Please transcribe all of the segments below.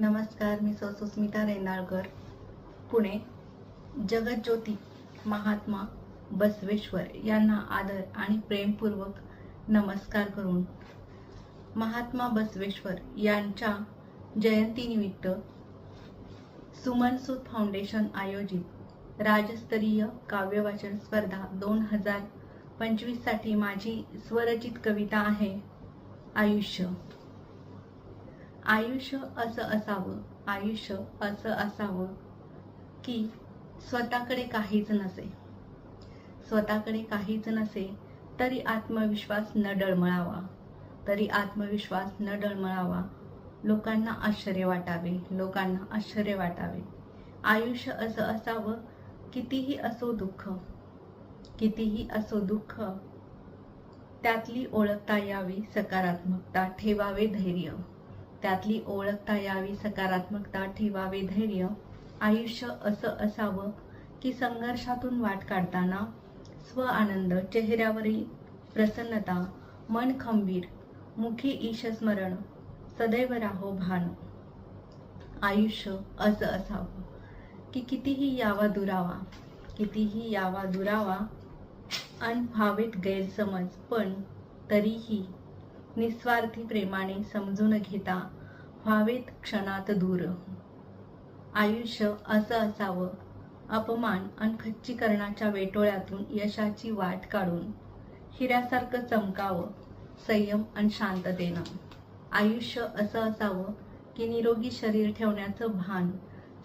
नमस्कार मी सौ सुस्मिता रेंदाळकर पुणे. जगज्योती महात्मा बसवेश्वर यांना आदर आणि प्रेमपूर्वक नमस्कार करून महात्मा बसवेश्वर यांच्या जयंतीनिमित्त सुमनसूत फाउंडेशन आयोजित राज्यस्तरीय काव्यवाचन स्पर्धा दोन हजार पंचवीससाठी माझी स्वरचित कविता आहे आयुष्य. आयुष्य असं असावं आयुष्य असं असावं की स्वतःकडे काहीच नसे. स्वतःकडे काहीच नसे तरी आत्मविश्वास न डळमळावा. तरी आत्मविश्वास न डळमळावा. लोकांना आश्चर्य वाटावे लोकांना आश्चर्य वाटावे. आयुष्य असं असावं कितीही असो दुःख. कितीही असो दुःख त्यातली ओळखता यावी सकारात्मकता ठेवावे धैर्य. त्यातली ओळखता यावी सकारात्मकता ठेवावे धैर्य आयुष्य असं असावं की संघर्षातून वाट काढताना स्व आनंद चेहऱ्यावरील प्रसन्नता मन खंबीर मुखी ईशस्मरण सदैव राहो भान. आयुष्य असं असावं की कितीही यावा दुरावा कितीही यावा दुरावा अन भावेत गैरसमज पण तरीही निस्वार्थी प्रेमाने समजून घेता. व्हावेत क्षणात दूर. आयुष्य असं असावं. अपमान आणि खच्चीकरणाच्या वेटोळ्यातून यशाची वाट काढून हिऱ्यासारखं चमकावं संयम आणि शांततेनं आयुष्य असं असावं की निरोगी शरीर ठेवण्याचं भान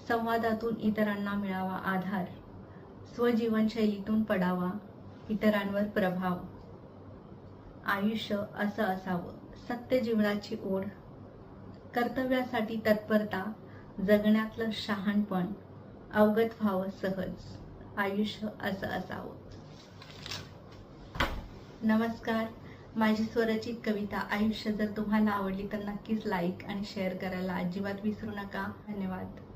संवादातून इतरांना मिळावा आधार स्वजीवनशैलीतून पडावा इतरांवर प्रभाव. आयुष्य असं असावं. सत्य जीवनाची ओढ कर्तव्यासाठी तत्परता जगण्यातलं शहाणपण अवगत व्हावं सहज आयुष्य असं असावं. नमस्कार. माझी स्वरचित कविता आयुष्य जर तुम्हाला आवडली तर नक्कीच लाईक आणि शेअर करायला अजिबात विसरू नका. धन्यवाद.